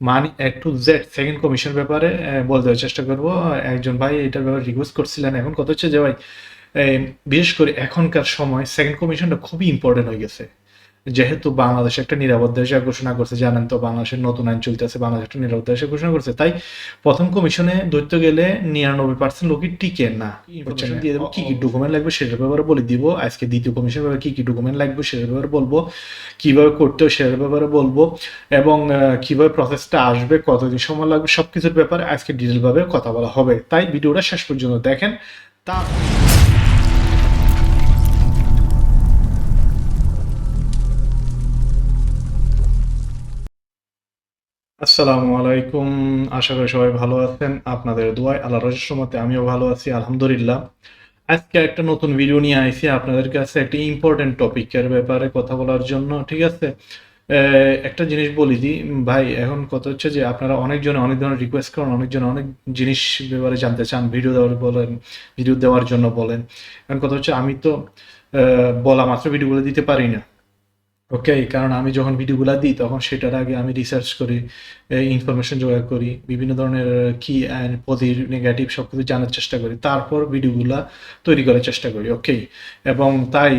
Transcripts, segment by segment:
মানে এক two Z second commission ব্যাপারে বল বলতে চেষ্টা করব। একজন ভাই এটার ব্যাপারে রিকোয়েস্ট করছিলেন, এখন কথা হচ্ছে যে ভাই বিশেষ করে এখনকার সময় সেকেন্ড কমিশনটা খুবই ইম্পর্টেন্ট হয়ে গেছে। যেহেতু বাংলাদেশ একটা নিরাপদ দেশ ঘোষণা করছে জানেন তো বাংলাদেশের নতুন আইন চলতেছে বাংলাদেশ একটা নিরাপদ দেশে ঘোষণা করছে। তাই প্রথম কমিশনে ধরতে গেলে নিরানব্বই পার্সেন্ট লোকই টিকে না। ইনফরমেশন দিয়ে দেবো কি কি ডকুমেন্ট লাগবে সেটার ব্যাপারে বলে দিব। আজকে দ্বিতীয় কমিশন ব্যাপারে কি কি ডকুমেন্ট লাগবে সেটার ব্যাপারে বলব। কীভাবে করতে হয় সেটার ব্যাপারে বলব। এবং কীভাবে প্রসেসটা আসবে কতদিন সময় লাগবে সবকিছুর ব্যাপারে আজকে ডিটেল ভাবে কথা বলা হবে। তাই ভিডিওটা শেষ পর্যন্ত দেখেন। তা আসসালামু আলাইকুম। আশা করি সবাই ভালো আছেন। আপনাদের দোয়ায় আল্লাহ রহস্য মতে আমিও ভালো আছি, আলহামদুলিল্লাহ। আজকে একটা নতুন ভিডিও নিয়ে আইছি আপনাদের কাছে একটা ইম্পর্টেন্ট টপিকের ব্যাপারে কথা বলার জন্য, ঠিক আছে? একটা জিনিস বলি দিই ভাই, এখন কথা হচ্ছে যে আপনারা অনেকজনে অনেক ধরনের রিকোয়েস্ট করেন, অনেকজনে অনেক জিনিস ব্যাপারে জানতে চান ভিডিও দেওয়ার বলেন ভিডিও দেওয়ার জন্য বলেন। এখন কথা হচ্ছে আমি তো বলা মাত্র ভিডিওগুলো দিতে পারি না। ওকে কারণ আমি যখন ভিডিওগুলো দিই, তখন সেটার আগে আমি রিসার্চ করি ইনফরমেশন জোগাড় করি, বিভিন্ন ধরনের কি পজিটিভ নেগেটিভ সব কিছু জানার চেষ্টা করি, তারপর ভিডিওগুলা তৈরি করার চেষ্টা করি ওকে এবং তাই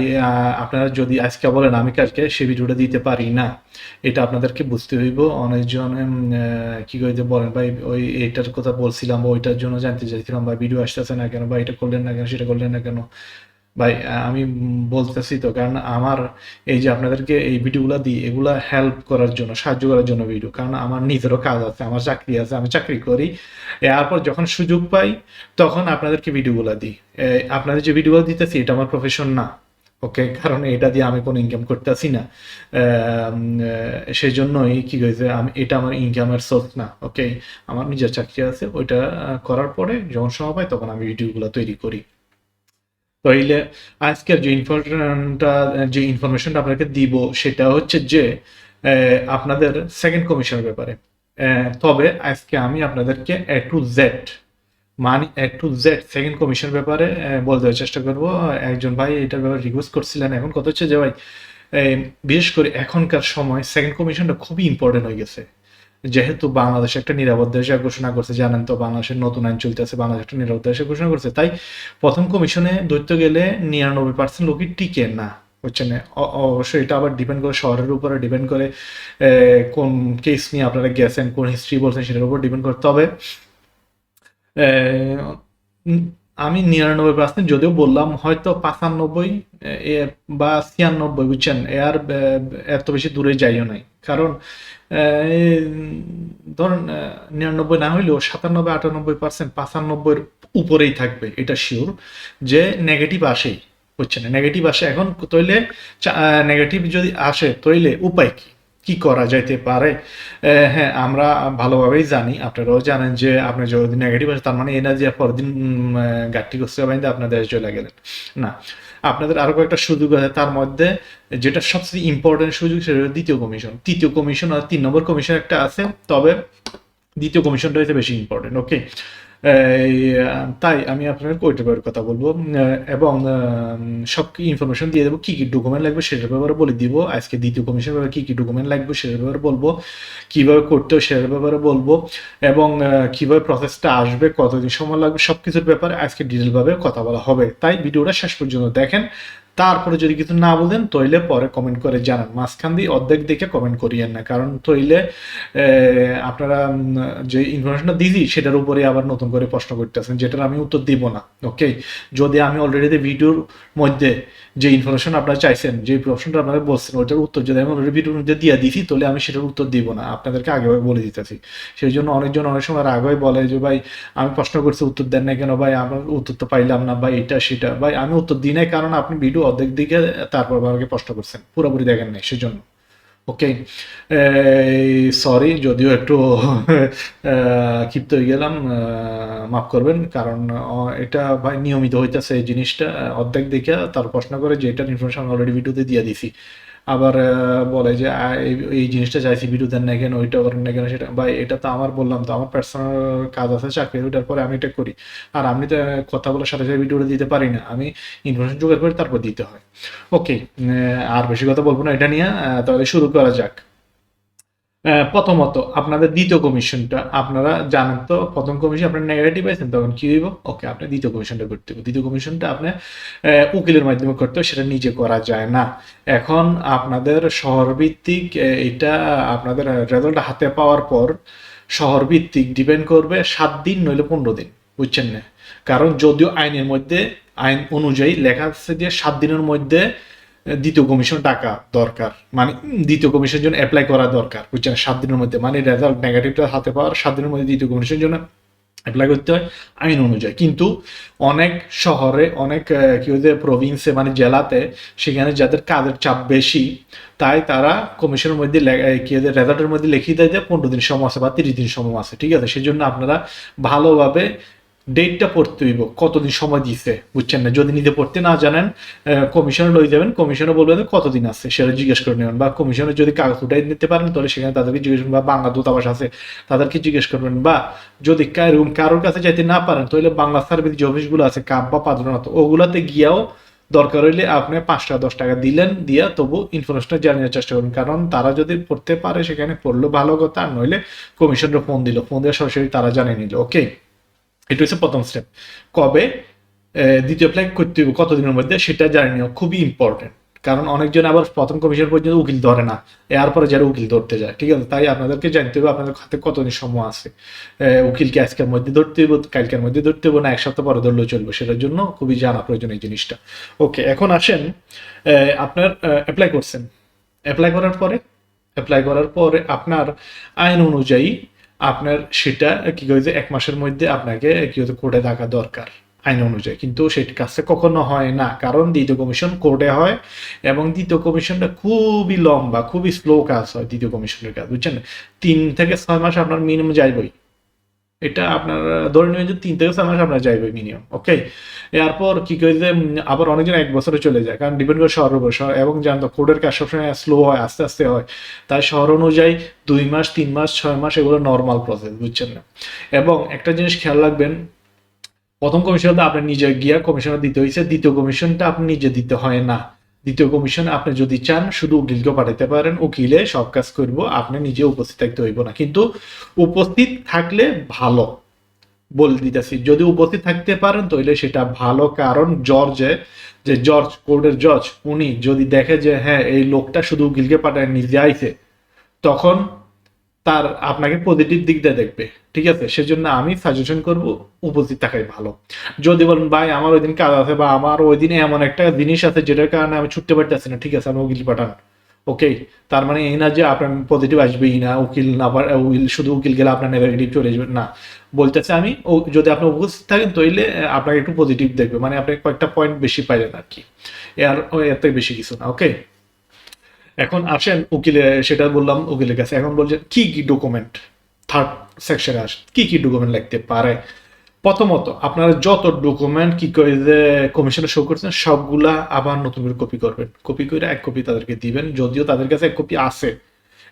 আপনারা যদি আজকে বলেন, আমি কালকে সেই ভিডিওটা দিতে পারি না, এটা আপনাদেরকে বুঝতে হইব, অনেকজন কি করে বলেন, ভাই, ওই এটার কথা বলছিলাম বা ওইটার জন্য জানতে চাইছিলাম বা ভিডিও আসতেছে না কেন, বা এটা করলেন না কেন, সেটা করলেন না কেন ভাই, আমি বলতেছি তো, কারণ আমার এই যে আপনাদেরকে এই ভিডিওগুলো দিই, এগুলা হেল্প করার জন্য, সাহায্য করার জন্য ভিডিও কারণ আমার নিজেরও কাজ আছে, আমার চাকরি আছে, আমি চাকরি করি। এরপর যখন সুযোগ পাই, তখন আপনাদেরকে ভিডিওগুলো দিই। আপনাদের যে ভিডিওগুলো দিতেছি, এটা আমার প্রফেশন না ওকে কারণ এটা দিয়ে আমি কোনো ইনকাম করতেছি না। সেই জন্যই কি হয়েছে, আমি, এটা আমার ইনকামের সোর্স না ওকে আমার নিজের চাকরি আছে, ওইটা করার পরে যখন সময় পাই, তখন আমি ভিডিওগুলো তৈরি করি। তাইলে আজকের যে ইনফরমেশনটা যে ইনফরমেশনটা আপনাকে দিব সেটা হচ্ছে যে আপনাদের সেকেন্ড কমিশনের ব্যাপারে। তবে আজকে আমি আপনাদেরকে এ টু জেড মানে A to Z second commission ব্যাপারে বলতে চেষ্টা করব। একজন ভাই এটার ব্যাপারে রিকোয়েস্ট করছিলেন, এখন কথা হচ্ছে যে ভাই বিশেষ করে এখনকার সময় সেকেন্ড কমিশনটা খুবই ইম্পর্টেন্ট হয়ে গেছে। যেহেতু বাংলাদেশ একটা নিরাপদ দেশে ঘোষণা করছে জানেন তো বাংলাদেশের নতুন আইন চলতেছে বাংলাদেশ একটা নিরাপদ দেশে ঘোষণা করছে। তাই প্রথম কমিশনে ধরতে গেলে নিরানব্বই পার্সেন্ট লোকই টিকে না হচ্ছে না অবশ্যই এটা আবার ডিপেন্ড করে শহরের উপরে ডিপেন্ড করে কোন কেস নিয়ে আপনারা গেছেন কোন হিস্ট্রি বলছেন সেটার উপর ডিপেন্ড করে। তবে আহ, উম, আমি নিরানব্বই পার্সেন্ট যদিও বললাম হয়তো পাঁচানব্বই বা ছিয়ানব্বই বুঝছেন? আহ, এত বেশি দূরে যাইও নাই। কারণ ধরেন নিরানব্বই না হইলেও সাতানব্বই আটানব্বই পার্সেন্ট পাঁচানব্বইয়ের উপরেই থাকবে এটা শিওর যে নেগেটিভ আসেই হচ্ছে না নেগেটিভ আসে এখন তৈলে নেগেটিভ যদি আসে তৈলে উপায় কি? কি করা যাইতে পারে? হ্যাঁ আমরা ভালোভাবেই জানি। আপনারাও জানেন যে আপনি যদি নেগেটিভ আসে তার মানে এনার্জি পরদিন গাঠটি করতে বাইন্দে আপনার দেশ চলে গেলেন। না, আপনাদের আরও কয়েকটা সুযোগ আছে। তার মধ্যে যেটা সবচেয়ে ইম্পর্টেন্ট সুযোগ, সেটা দ্বিতীয় কমিশন তৃতীয় কমিশন আর তিন নম্বর কমিশন একটা আছে, তবে দ্বিতীয় কমিশনটা হচ্ছে বেশি ইম্পর্টেন্ট ওকে তাই আমি আপনাকে ওইটার ব্যাপারে কথা বলব এবং সব ইনফরমেশন দিয়ে দেবো, কি কি ডকুমেন্ট লাগবে সেটার ব্যাপারে বলে দিব। আজকে দ্বিতীয় কমিশন ব্যাপারে কি কি ডকুমেন্ট লাগবে সেটার ব্যাপারে বলব, কীভাবে করতে হবে সেটার ব্যাপারে বলব, এবং কীভাবে প্রসেসটা আসবে, কতদিন সময় লাগবে সব কিছুর ব্যাপারে আজকে ডিটেল ভাবে কথা বলা হবে। তাই ভিডিওটা শেষ পর্যন্ত দেখেন। তারপরে যদি কিছু না বলেন তইলে পরে কমেন্ট করে জানান। মাঝখান দিয়ে অর্ধেক দেখে কমেন্ট করিয়েন না কারণ আহ, আপনারা যে ইনফরমেশনটা দিছি সেটার উপরে আবার নতুন করে প্রশ্ন করতেছেন যেটার আমি উত্তর দিব না ওকে যদি আমি অলরেডি ভিডিওর মধ্যে যে ইনফরমেশন আপনারা চাইছেন যে প্রশ্নটা আপনারা বলছেন ওইটার উত্তর যদি আমি অলরেডি ভিডিওর মধ্যে দিয়ে দিছি তাহলে আমি সেটার উত্তর দিব না আপনাদেরকে আগে বলে দিতেছি। সেই জন্য অনেকজন অনেক সময় আগেই বলে যে ভাই আমি প্রশ্ন করছি উত্তর দেন না কেন? ভাই আমার উত্তর তো পাইলাম না ভাই এটা সেটা। ভাই আমি উত্তর দিই নাই কারণ আপনি ভিডিও অর্ধেক দিকে তারপর আমাকে প্রশ্ন করছেন। পুরোপুরি দেখেন নাই, সেজন্য। ওকে সরি যদিও একটু ক্ষিপ্ত হয়ে গেলাম মাফ করবেন, কারণ এটা ভাই নিয়মিত হইতেছে এই জিনিসটা, অর্ধেক দেখে তার প্রশ্ন করে যে এটার ইনফরমেশন অলরেডি ভিডিওতে দিয়ে দিছি। আবার বলে যে এই- জিনিসটা চাইছি ভিডিও দেন না কেন, ওইটা করেন না কেন, সেটা ভাই, এটা তো আমার বললাম তো, আমার পার্সোনাল কাজ আছে, চাকরি ওইটার পরে আমি এটা করি। আর আমি তো কথা বলার সাথে সাথে ভিডিওটা দিতে পারি না, আমি ইনফরমেশন জোগাড় করে তারপর দিতে হয়। ওকে আর বেশি কথা বলব না এটা নিয়ে তাহলে শুরু করা যাক। প্রথমত আপনাদের দ্বিতীয় কমিশনটা আপনারা জানেন তো, প্রথম কমিশন আপনার নেগেটিভ পাইছেন, তখন কি হইব? ওকে আপনি দ্বিতীয় কমিশনটা করতে হবে দ্বিতীয় কমিশনটা আপনি উকিলের মাধ্যমে করতে হবে, সেটা নিজে করা যায় না। এখন আপনাদের শহর ভিত্তিক এটা আপনাদের রেজাল্ট হাতে পাওয়ার পর শহর ভিত্তিক ডিপেন্ড করবে সাত দিন নইলে পনেরো দিন, বুঝছেন না? কারণ যদিও আইনের মধ্যে, আইন অনুযায়ী লেখা আছে যে সাত দিনের মধ্যে দ্বিতীয় কমিশন টাকা দরকার। মানে দ্বিতীয় কমিশনের জন্য অ্যাপ্লাই করা দরকার, বুঝছেন? সাত দিনের মধ্যে। মানে রেজাল্ট নেগেটিভটা হাতে পাওয়ার সাত দিনের মধ্যে দ্বিতীয় কমিশনের জন্য অ্যাপ্লাই করতে হয় আইন অনুযায়ী। কিন্তু অনেক শহরে, অনেক কি হচ্ছে প্রভিন্সে মানে জেলাতে সেখানে যাদের কাজের চাপ বেশি, তাই তারা কমিশনের মধ্যে কি হচ্ছে রেজাল্টের মধ্যে লিখিয়ে দেয় যে পনেরো দিন সময় আছে বা তিরিশ দিন সময় আছে, ঠিক আছে? সেই জন্য আপনারা ভালোভাবে ডেটটা পড়তে হইব, কতদিন সময় দিছে, বুঝছেন না? যদি নিজে পড়তে না জানেন কমিশনে লই যাবেন কমিশনে বলবেন কতদিন আছে, সেটা জিজ্ঞেস করে নেবেন। বা কমিশনে যদি কাগজ উঠাই নিতে পারেন, তাহলে সেখানে তাদেরকে জিজ্ঞেস করবেন, বা বাংলা দূতাবাস আছে, তাদেরকে জিজ্ঞেস করবেন, বা যদি কারো- কারোর কাছে যাইতে না পারেন, তাহলে বাংলা সার্ভিস যে অফিসগুলো আছে, কাপ বা পাদ্রনাথ ওগুলাতে গিয়াও দরকার হইলে আপনি পাঁচ টাকা দশ টাকা দিলেন, দিয়া তবু ইনফরমেশনটা জানার চেষ্টা করুন। কারণ তারা যদি পড়তে পারে, সেখানে পড়ল ভালো কথা নইলে কমিশনের ফোন দিল ফোন দিয়ে সরাসরি তারা জানিয়ে নিল ওকে এটা হচ্ছে প্রথম স্টেপ কবে? দ্বিতীয় অ্যাপ্লাই করতে হবে কতদিনের মধ্যে? সেটা জানি নেওয়া খুবই ইম্পর্টেন্ট কারণ অনেকজন আবার প্রথম কমিশন পর্যন্ত উকিল ধরে না। এরপরে যারা উকিল ধরতে যায়, ঠিক আছে? তাই আপনাদেরকে জানতে হবে আপনাদের হাতে কতদিন সময় আছে। উকিলকে আজকের মধ্যে ধরতে হবে, কালকের মধ্যে ধরতে হবে না, এক সপ্তাহ পরে ধরলেও চলবে। সেটার জন্য খুবই জানা প্রয়োজন এই জিনিসটা। ওকে এখন আসেন আপনার অ্যাপ্লাই করছেন। অ্যাপ্লাই করার পরে? অ্যাপ্লাই করার পরে আপনার আইন অনুযায়ী আপনার সেটা, কি যে, এক মাসের মধ্যে আপনাকে, কি হচ্ছে কোর্টে থাকা দরকার আইন অনুযায়ী। কিন্তু সেটি কাছে কখনো হয় না। কারণ দ্বিতীয় কমিশন কোর্টে হয় এবং দ্বিতীয় কমিশনটা খুবই লম্বা, খুবই স্লো কাজ হয় দ্বিতীয় কমিশনের কাজ, বুঝছেন? তিন থেকে ছয় মাস আপনার মিনিমাম যাইবই। এটা আপনার ধরে নেবেন যে তিন থেকে চার মাস আপনার যাইবে মিনিমাম ওকে এরপর কি করে যে আবার অনেকজন এক বছরে চলে যায়, কারণ ডিপেন্ড করে শহরের উপর, শহর- এবং জানতো কোডের কাজ সবসময় স্লো হয়, আস্তে আস্তে হয়। তাই শহর অনুযায়ী দুই মাস, তিন মাস, ছয় মাস এগুলো নর্মাল প্রসেস বুঝছেন না? এবং একটা জিনিস খেয়াল রাখবেন, প্রথম কমিশনটা আপনি নিজে গিয়া কমিশনার দিতে হয়েছে দ্বিতীয় কমিশনটা আপনি নিজে দিতে হয় না। দ্বিতীয় কমিশন, আপনি যদি চান, শুধু উকিলকে পাঠাতে পারেন, উকিলে সব কাজ করব, আপনি নিজে উপস্থিত থাকতে হইব না। কিন্তু উপস্থিত থাকলে ভালো বলে দিতেছি। যদি উপস্থিত থাকতে পারেন, তাহলে সেটা ভালো কারণ জর্জে, যে জর্জ, কোর্টের জজ, উনি যদি দেখে যে হ্যাঁ এই লোকটা শুধু উকিলকে পাঠায়, নিজে আইছে, তখন তার আপনাকে পজিটিভ দিকটা দেখবে ঠিক আছে? সেজন্য আমি সাজেশন করব উপস্থিত থাকাই ভালো। যদি বলেন ভাই আমার ওই দিন কাজ আছে বা আমার ওই দিনে এমন একটা জিনিস আছে যেটার কারণে আমি ছুটতে পারতেছি না ঠিক আছে? আমি উকিল পাঠান। ওকে তার মানে এই না যে আপনার পজিটিভ আসবেই না উকিল না উকিল শুধু উকিল গেলে আপনার নেগেটিভ চলে যাবে না। বলতেছে আমি ও যদি আপনি উপস্থিত থাকেন আহ, আপনাকে একটু পজিটিভ দেখবে মানে আপনি কয়েকটা পয়েন্ট বেশি পাইলেন আর কি। আর এর থেকে বেশি কিছু না ওকে এখন আসেন উকিলে, সেটা বললাম উকিলের কাছে। এখন বলছেন কি কি ডকুমেন্ট থার্ড সেকশনে আসেন কি কি ডকুমেন্ট লাগতে পারে? প্রথমত, আপনারা যত ডকুমেন্ট কি করে কমিশনে শো করছেন, সবগুলা আবার নতুন করে কপি করবেন। কপি করে এক কপি তাদেরকে দিবেন, যদিও তাদের কাছে এক কপি আছে।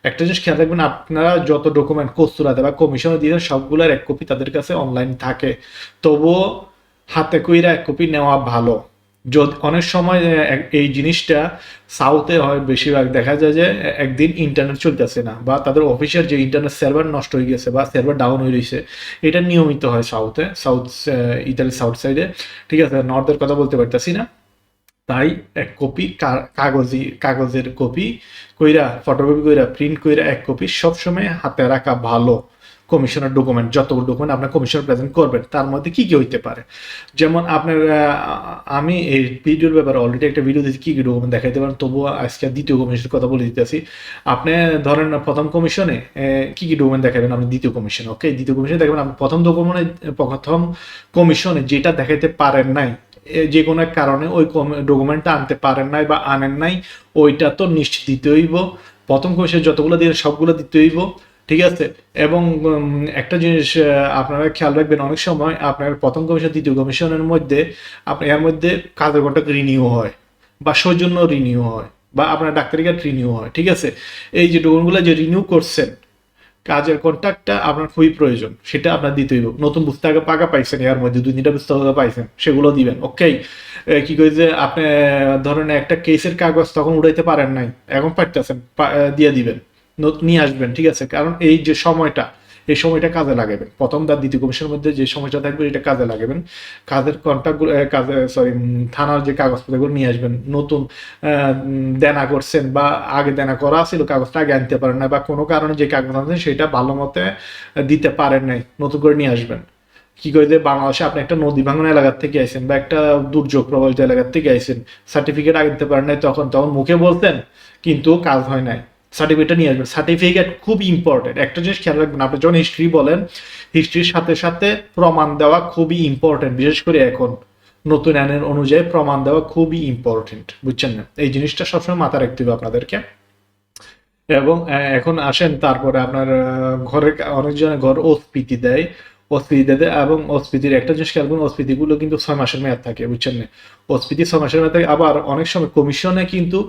একটা জিনিস খেয়াল রাখবেন, আপনারা যত ডকুমেন্ট কস্তুরাতে বা কমিশনে দিয়ে সবগুলার এক কপি তাদের কাছে অনলাইন থাকে। তবুও হাতে কইরা এক কপি নেওয়া ভালো। যদি, অনেক সময় এই জিনিসটা সাউথে হয়, বেশিরভাগ দেখা যায় যে একদিন ইন্টারনেট চলতেছে না বা তাদের অফিসের যে ইন্টারনেট সার্ভার নষ্ট হয়ে গেছে বা সার্ভার ডাউন হয়ে রয়েছে, এটা নিয়মিত হয় সাউথে সাউথ ইতালি সাউথ সাইডে ঠিক আছে নর্থের কথা বলতে পারতেছি না। তাই এক কপি কাগজি, কাগজের কপি কইরা ফটোকপি কইরা প্রিন্ট কইরা এক কপি সবসময় হাতে রাখা ভালো। কমিশনের ডকুমেন্ট যতগুলো ডকুমেন্ট আপনার কমিশনার প্রেজেন্ট করবেন, তার মধ্যে কি কি হইতে পারে? যেমন আপনার আমি এই ভিডিওর ব্যাপারে অলরেডি একটা ভিডিও দিয়েছি, কী কি ডকুমেন্ট দেখাইতে পারেন, তবুও আজকে দ্বিতীয় কমিশনের কথা বলে দিতেছি। আপনি ধরেন প্রথম কমিশনে কি কি ডকুমেন্ট দেখাবেন আপনি দ্বিতীয় কমিশনে ওকে দ্বিতীয় কমিশনে দেখবেন, আপনি প্রথম ডকুমেন্টে প্রথম কমিশনে যেটা দেখাইতে পারেন নাই যে কোনো এক কারণে ওই ডকুমেন্টটা আনতে পারেন নাই বা আনেন নাই, ওইটা তো নিশ্চিত দিতে হইব। প্রথম কমিশন যতগুলো দিয়ে সবগুলো দিতে হইব। ঠিক আছে? এবং একটা জিনিস আপনারা খেয়াল রাখবেন, অনেক সময় আপনার প্রথম কমিশন, দ্বিতীয় কমিশনের মধ্যে আপনার, এর মধ্যে কাজের কন্ট্রাক্ট রিনিউ হয় বা সৌজন্য রিনিউ হয় বা আপনার ডাক্তারি কার্ড রিনিউ হয়, ঠিক আছে? এই যে ডকুমেন্টগুলো যে রিনিউ করছেন, কাজের কন্ট্রাক্টটা আপনার খুবই প্রয়োজন, সেটা আপনার দিতেই হইব নতুন পুস্তকে পাকা পাইছেন, এর মধ্যে দুই তিনটা পুস্তক পাইছেন, সেগুলো দিবেন ওকে কি কই যে আপনি, ধরেন একটা কেসের কাগজ তখন উড়াইতে পারেন নাই, এখন পাইতেছেন দিয়ে দিবেন। নিয়ে আসবেন, ঠিক আছে? কারণ এই যে সময়টা, এই সময়টা কাজে লাগাবেন। প্রথম তার দ্বিতীয় কমিশনের মধ্যে যে সময়টা থাকবে, এটা কাজে লাগাবেন। কাজের কন্ট্রাক্টগুলো কাজে সরি থানার যে কাগজপত্রগুলো নিয়ে আসবেন। নতুন দেনা করছেন বা আগে দেনা করা ছিল, কাগজটা আগে আনতে পারেন না বা কোনো কারণে যে কাগজ আনছেন, সেটা ভালো মতে দিতে পারেন নাই, নতুন করে নিয়ে আসবেন। কি করে যে বাংলাদেশে আপনি একটা নদী ভাঙন এলাকার থেকে আইছেন বা একটা দুর্যোগ প্রবলিত এলাকার থেকে আইছেন সার্টিফিকেট আগে দিতে পারেন নাই, তখন তখন মুখে বলতেন, কিন্তু কাজ হয় নাই। সার্টিফিকেটটা নিয়ে আসবেন। সার্টিফিকেট খুব ইম্পর্টেন্ট একটা জিনিস খেয়াল রাখবেন, আপনি যখন হিস্ট্রি বলেন হিস্ট্রির সাথে সাথে প্রমাণ দেওয়া খুবই ইম্পর্টেন্ট বিশেষ করে এখন নতুন আইনের অনুযায়ী প্রমাণ দেওয়া খুবই ইম্পর্টেন্ট বুঝছেন না? এই জিনিসটা সবসময় মাথায় রাখতে হবে আপনাদেরকে। এবং এখন আসেন, তারপরে আপনার ঘরে অনেকজনের ঘর অস্ফীতি দেয়। অস্ফীতি দেয় এবং অস্ফীতির একটা জিনিস খেয়াল করুন অস্ফীতিগুলো কিন্তু ছয় মাসের মেয়াদ থাকে, বুঝছেন না? অস্ফীতি ছয় মাসের মেয়াদ থাকে, আবার অনেক সময় কমিশনে কিন্তু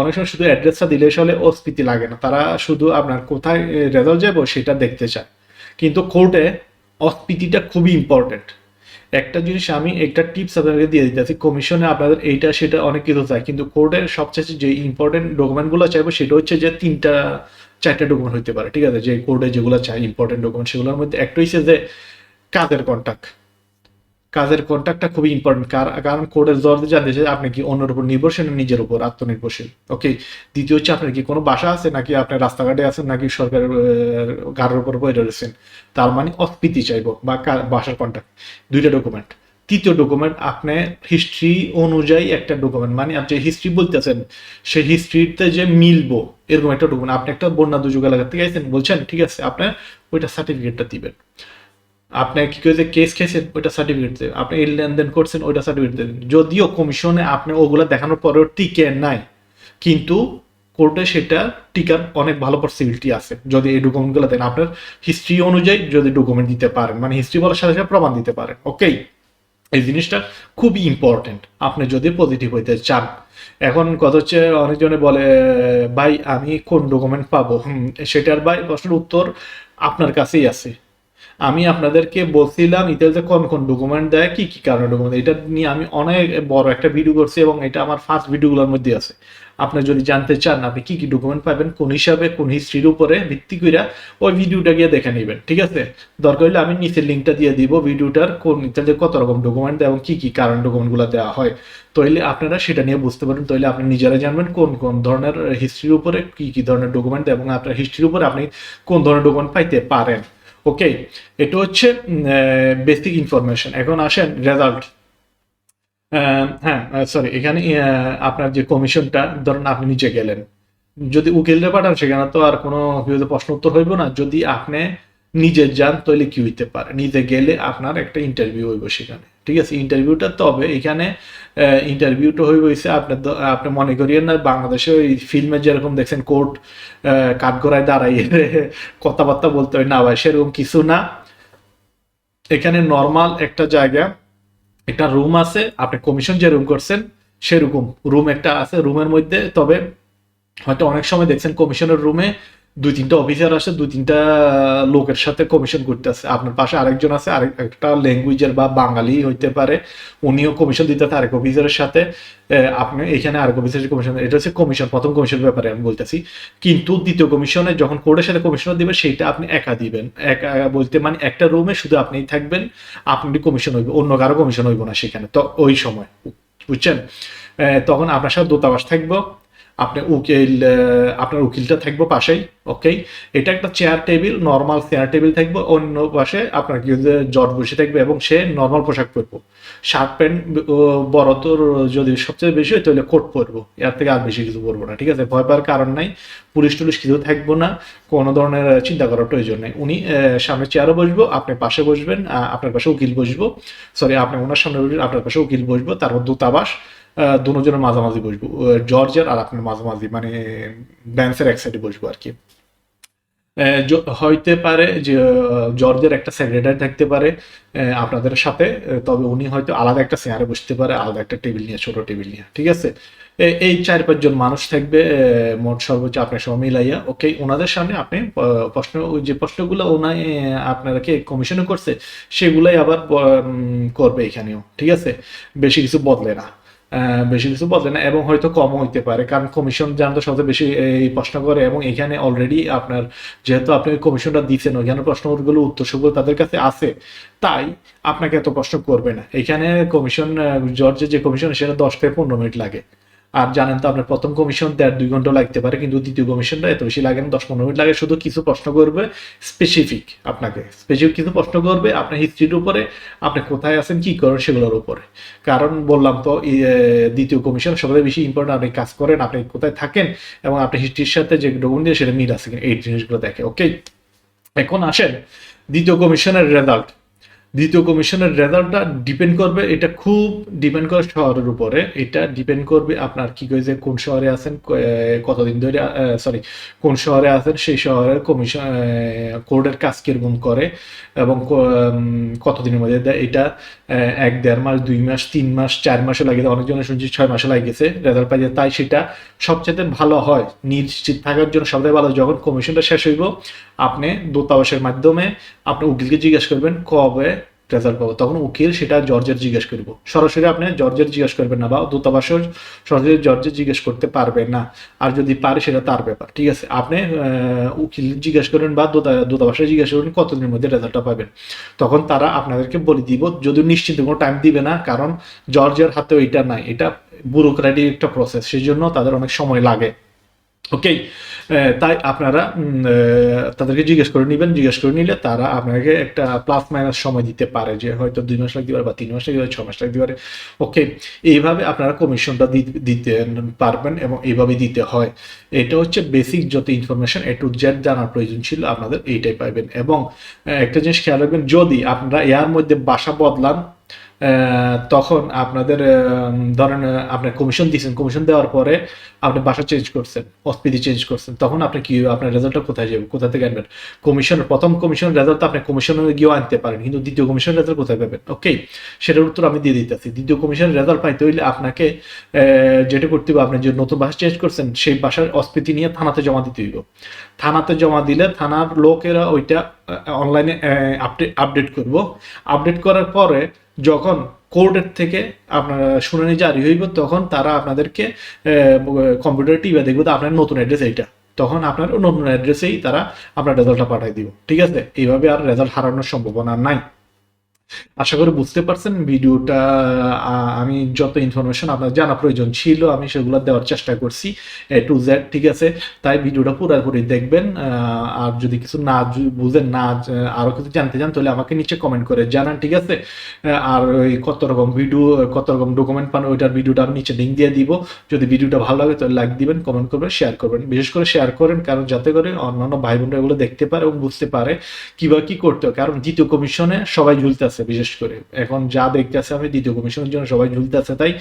অনেক সময় শুধু অ্যাড্রেসটা দিলে আসলে অস্ফীতি লাগে না। তারা শুধু আপনার কোথায় রেজাল্ট যাব সেটা দেখতে চায়। কিন্তু কোর্টে অস্ফীতিটা খুবই ইম্পর্টেন্ট একটা জিনিস আমি একটা টিপস আপনাদেরকে দিয়ে দিতেছি কমিশনে আপনাদের এইটা, সেটা অনেক কিছু চাই কিন্তু কোর্টের সবচেয়ে যে ইম্পর্টেন্ট ডকুমেন্টগুলো চাইব, সেটা হচ্ছে যে তিনটা চারটা ডকুমেন্ট হইতে পারে, ঠিক আছে? যে কোর্টে যেগুলো চাই ইম্পর্টেন্ট ডকুমেন্ট সেগুলোর মধ্যে একটা হচ্ছে যে কাজের কন্ট্যাক্ট কাজের কন্ট্যাক্টটা খুবই ইম্পর্টেন্ট কারণ কোর্টের জর্দি জানতে চাই আপনি কি অন্যের উপর নির্ভরশীল নিজের উপর, আত্মনির্ভরশীল ওকে দ্বিতীয় হচ্ছে আপনার কি কোনো বাসা আছে নাকি আপনার রাস্তাঘাটে আছেন নাকি সরকারের গাড়ির উপর বয়ে রয়েছেন? তার মানে অস্ফীতি চাইব বা বাসার কন্ট্যাক্ট দুইটা ডকুমেন্ট তৃতীয় ডকুমেন্ট আপনি হিস্ট্রি অনুযায়ী একটা ডকুমেন্ট মানে আপনি হিস্ট্রি বলতেছেন, সেই হিস্ট্রিতে যে মিলবো, এরকম একটা ডকুমেন্ট আপনি একটা বন্যা দুর্যোগ এলাকা থেকে বলছেন, ঠিক আছে, আপনি ওইটা সার্টিফিকেটটা দিবেন। আপনি কি করে কেস খেয়েছেন, ওইটা সার্টিফিকেট দেবেন। আপনি এই লেনদেন করছেন, ওইটা সার্টিফিকেট দেবেন। যদিও কমিশনে আপনি ওগুলো দেখানোর পরেও টিকে নাই, কিন্তু কোর্টে সেটা টিকার অনেক ভালো পসিবিলিটি আছে, যদি এই ডকুমেন্টগুলো দেন। আপনার হিস্ট্রি অনুযায়ী যদি ডকুমেন্ট দিতে পারেন মানে হিস্ট্রি বলার সাথে সাথে প্রমাণ দিতে পারেন ওকে এই জিনিসটা খুবই ইম্পর্টেন্ট আপনি যদি পজিটিভ হইতে চান। এখন কথা হচ্ছে, অনেকজনে বলে, ভাই, আমি কোন ডকুমেন্ট পাবো? সেটার ভাই প্রশ্নের উত্তর আপনার কাছেই আছে। আমি আপনাদেরকে বলছিলাম ইতালিতে কোন কোন ডকুমেন্ট দেয়, কি কি কারণে ডকুমেন্ট এটা নিয়ে আমি অনেক বড় একটা ভিডিও করছি এবং এটা আমার ফার্স্ট ভিডিওগুলোর মধ্যে আছে। আপনি যদি জানতে চান, আপনি কি কি ডকুমেন্ট পাবেন, কোন হিসাবে, কোন হিস্ট্রির উপরে, ভিত্তি করে ওই ভিডিওটা গিয়ে দেখে নেবেন, ঠিক আছে? দরকার হলে আমি নিচের লিঙ্কটা দিয়ে দিব ভিডিওটার কোন ইত্যাদি কত রকম ডকুমেন্ট দেয় এবং কি কি কারণ ডকুমেন্টগুলো দেওয়া হয়। তাইলে আপনারা সেটা নিয়ে বুঝতে পারেন তাইলে আপনি নিজেরা জানবেন কোন কোন ধরনের হিস্ট্রির উপরে কি কি ধরনের ডকুমেন্ট এবং আপনার হিস্ট্রির উপরে আপনি কোন ধরনের ডকুমেন্ট পাইতে পারেন। ওকে এটা হচ্ছে বেসিক ইনফরমেশন এখন আসেন রেজাল্ট হ্যাঁ সরি এখানে আপনার যে কমিশনটা, ধরুন আপনি নিচে গেলেন। যদি উকিলরে পাঠান, সেখানে তো আর কোনো প্রশ্ন উত্তর হইব না। যদি আপনি নিজে যান, তাহলে কি হইতে পারে? নিজে গেলে আপনার একটা ইন্টারভিউ হইব সেখানে। ঠিক আছে ইন্টারভিউটা তবে এখানে ইন্টারভিউটা হইব হইছে আপনি দ- আপনি মনে করিয়েন না, বাংলাদেশে ওই ফিল্মে যেরকম দেখছেন কোর্ট কাঠগড়ায় দাঁড়াইয়ে কথাবার্তা বলতে হয়। না ভাই, সেরকম কিছু না। এখানে নর্মাল একটা জায়গা, একটা রুম আছে, আপনি কমিশন যে রুম করছেন, সেরকম। রুম একটা আছে রুমের মধ্যে, তবে হয়তো অনেক সময় দেখছেন কমিশনের রুমে দুই তিনটা অফিসার আছে দুই তিনটা লোকের সাথে কমিশন করতে আছে আপনার পাশে আরেকজন আছে আরেক একটা ল্যাঙ্গুয়েজের বা বাঙালি হইতে পারে, উনিও কমিশন দিতে আছে আরেক অফিসারের সাথে। আপনি এখানে আরেক অফিসারের কমিশন এটা হচ্ছে কমিশন প্রথম কমিশনের ব্যাপারে আমি বলতেছি। কিন্তু দ্বিতীয় কমিশনে যখন কোর্টের সাথে কমিশনার দিবে, সেইটা আপনি একা দিবেন। একা বলতে মানে একটা রুমে শুধু আপনিই থাকবেন, আপনি কমিশন হইবে, অন্য কারও কমিশন হইব না সেখানে, তো ওই সময়, বুঝছেন? তখন আপনার সাথে দূতাবাস থাকব আপনার উকিল আপনার উকিলটা থাকব পাশেই ওকে এটা একটা chair table normal chair table থাকবে, অন্য পাশে আপনার কি যে জট বসে থাকবে এবং সে নর্মাল পোশাক পরবো। শার্ট প্যান্ট বড় তোর যদি সবচেয়ে বেশি হয়, তাহলে কোট পরবো। এর থেকে আর বেশি কিছু পরবো না, ঠিক আছে? ভয় পাওয়ার কারণ নাই, পুলিশ টুলিশ কিছু থাকব না, কোনো ধরনের চিন্তা করার প্রয়োজন নেই। উনি সামনে চেয়ারে বসবো, আপনি পাশে বসবেন আপনার পাশে উকিল বসবো। সরি আপনি ওনার সামনে বসবেন, আপনার পাশে উকিল বসবো তারপর দূতাবাস দুজনের মাঝামাঝি বসবো। জর্জের আর আপনার মাঝামাঝি মানে ব্যান্সের এক সাইডে বসবো আর কি। হইতে পারে যে জর্জের একটা সেক্রেটারি থাকতে পারে আপনাদের সাথে তবে উনি হয়তো আলাদা একটা চেয়ারে বসতে পারে আলাদা একটা টেবিল নিয়ে ছোট টেবিল নিয়ে ঠিক আছে? এই চার পাঁচজন মানুষ থাকবে মোট সর্বোচ্চ আপনার সব মিলাইয়া ওকে ওনাদের সামনে আপনি প্রশ্ন যে প্রশ্নগুলো ওনাই আহ, আপনাকে কমিশনে করছে সেগুলাই আবার করবে এখানেও ঠিক আছে? বেশি কিছু বদলে না। বেশি কিছু বলে না, এবং হয়তো কমও হইতে পারে, কারণ কমিশন জানতো সবচেয়ে বেশি এই প্রশ্ন করে, এবং এখানে অলরেডি আপনার যেহেতু আপনি কমিশনটা দিচ্ছেন ওইখানে প্রশ্নগুলো উত্তর সুগুলো তাদের কাছে আছে, তাই আপনাকে এত প্রশ্ন করবে না। এখানে কমিশন জর্জের যে কমিশন সেটা দশ থেকে পনেরো মিনিট লাগে। আর জানেন তো আপনার প্রথম কমিশন দেড় দুই ঘণ্টা লাগতে পারে কিন্তু দ্বিতীয় কমিশনটা এত বেশি লাগে না দশ পনেরো মিনিট লাগে শুধু কিছু প্রশ্ন করবে স্পেসিফিক আপনাকে। স্পেসিফিক কিছু প্রশ্ন করবে আপনার হিস্ট্রির উপরে আপনি কোথায় আছেন কি করেন সেগুলোর উপরে। কারণ বললাম তো দ্বিতীয় কমিশন সবথেকে বেশি ইম্পর্টেন্ট আপনি কাজ করেন আপনি কোথায় থাকেন এবং আপনি হিস্ট্রির সাথে যে ডকুমেন্ট দিয়ে সেটা মিল আছে কিনা, এই জিনিসগুলো দেখে ওকে এখন আসেন দ্বিতীয় কমিশনের রেজাল্ট দ্বিতীয় কমিশনের রেজাল্টটা ডিপেন্ড করবে, এটা খুব ডিপেন্ড করে শহরের উপরে। এটা ডিপেন্ড করবে আপনার কি কইছে কোন শহরে আছেন কতদিন ধরে সরি কোন শহরে আছেন, সেই শহরের কমিশন কোর্টের কাজ কীরকম করে এবং কতদিনের মধ্যে এটা এক, দেড় মাস, দুই মাস, তিন মাস, চার মাসে লাগে অনেকজনের শুনছি ছয় মাসে লাগিয়েছে রেজাল্ট পাইছে তাই সেটা সবচেয়ে ভালো হয়। নিশ্চিত থাকার জন্য সবচেয়ে ভালো যখন কমিশনটা শেষ হইব আপনি দূতাবাসের মাধ্যমে আপনি উকিলকে জিজ্ঞেস করবেন, কবে রেজাল্ট পাবো? তখন উকিল সেটা জর্জের জিজ্ঞেস করব। সরাসরি আপনি জর্জের জিজ্ঞেস করবেন না বা দূতাবাসের সরাসরি জর্জের জিজ্ঞেস করতে পারবেন না। আর যদি পারে, সেটা তার ব্যাপার, ঠিক আছে? আপনি উকিল জিজ্ঞেস করেন বা দূতা- দূতাবাসে জিজ্ঞেস করেন, কতদিনের মধ্যে রেজাল্টটা পাবেন? তখন তারা আপনাদেরকে বলে দিব, যদিও নিশ্চিত কোনো টাইম দিবে না, কারণ জর্জের হাতে ওইটা নাই। এটা ব্যুরোক্রেটিক একটা প্রসেস সেই জন্য তাদের অনেক সময় লাগে। ওকে তাই আপনারা তাদেরকে জিজ্ঞেস করে নেবেন, জিজ্ঞেস করে নিলে তারা আপনাকে একটা প্লাস মাইনাস সময় দিতে পারে যে হয়তো দুই মাস লাগতে পারে বা তিন মাস লাগতে পারে, ছ মাস লাগতে পারে। ওকে এইভাবে আপনারা কমিশনটা দিতে পারবেন এবং এইভাবে দিতে হয়। এটা হচ্ছে বেসিক যত ইনফরমেশন এ টু জেড জানার প্রয়োজন ছিল, আপনাদের এইটাই পাইবেন। এবং একটা জিনিস খেয়াল রাখবেন, যদি আপনারা এর মধ্যে বাসা বদলান তখন আপনাদের ধরেন আপনার কমিশন দিয়েছেন কমিশন দেওয়ার পরে আপনি বাসা চেঞ্জ করছেন অস্পিতি চেঞ্জ করছেন, তখন আপনি কি, আপনার রেজাল্টটা কোথায় যাবে, কোথা থেকে আনবেন? কমিশনের প্রথম কমিশনের রেজাল্ট আপনি কমিশনে গিয়েও আনতে পারেন, কিন্তু দ্বিতীয় কমিশনের রেজাল্ট কোথায় পাবেন? ওকে সেটার উত্তর আমি দিয়ে দিতেছি। দ্বিতীয় কমিশনের রেজাল্ট পাইতে হইলে আপনাকে যেটা করতে হবে, আপনি যে নতুন বাসা চেঞ্জ করছেন, সেই বাসার অস্পিতি নিয়ে থানাতে জমা দিতে হইব। থানাতে জমা দিলে থানার লোকেরা ওইটা অনলাইনে আপডেট করব। আপডেট করার পরে যখন কোর্টের থেকে আপনার শুনানি জারি হইব, তখন তারা আপনাদেরকে কম্পিউটার টিভি দেখবে আপনার নতুন অ্যাড্রেস এইটা। তখন আপনার নতুন অ্যাড্রেসেই তারা আপনার রেজাল্টটা পাঠিয়ে দিব। ঠিক আছে? এইভাবে আর রেজাল্ট হারানোর সম্ভাবনা নাই। আশা করি বুঝতে পারছেন ভিডিওটা আমি যত ইনফরমেশন আপনার জানা প্রয়োজন ছিল আমি সেগুলো দেওয়ার চেষ্টা করছি এ টু জেড ঠিক আছে? তাই ভিডিওটা পুরোপুরি দেখবেন আর যদি কিছু না বুঝেন না আহ, আরও কিছু জানতে চান তাহলে আমাকে নিচে কমেন্ট করে জানান ঠিক আছে? আর ওই কত রকম ভিডিও কত রকম ডকুমেন্ট পান ওইটার ভিডিওটা আমি নিচে লিঙ্ক দিয়ে দিব। যদি ভিডিওটা ভালো লাগে তাহলে লাইক দিবেন কমেন্ট করবেন শেয়ার করবেন। বিশেষ করে শেয়ার করেন কারণ যাতে করে অন্যান্য ভাই বোনরা এগুলো দেখতে পারে এবং বুঝতে পারে কীভাবে কি করতে হয় কারণ দ্বিতীয় কমিশনে সবাই ঝুলতেছে। বিশেষ করে। এখন যা দেখতেছে আমি দ্বিতীয় কমিশনের জন্য সবাই ঝুলতেছে তাই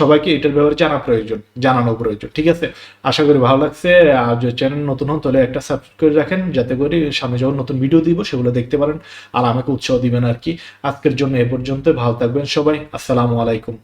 সবাইকে এটার ব্যাপারে জানা প্রয়োজন, জানানো প্রয়োজন, ঠিক আছে? আশা করি ভালো লাগছে, আর যদি চ্যানেল নতুন হন তাহলে একটা সাবস্ক্রাইব করে রাখেন, যাতে করে সামনে যখন নতুন ভিডিও দিব সেগুলো দেখতে পারেন, আর আমাকে উৎসাহ দিবেন আর কি। আজকের জন্য এ পর্যন্ত, ভালো থাকবেন সবাই, আসসালামু আলাইকুম।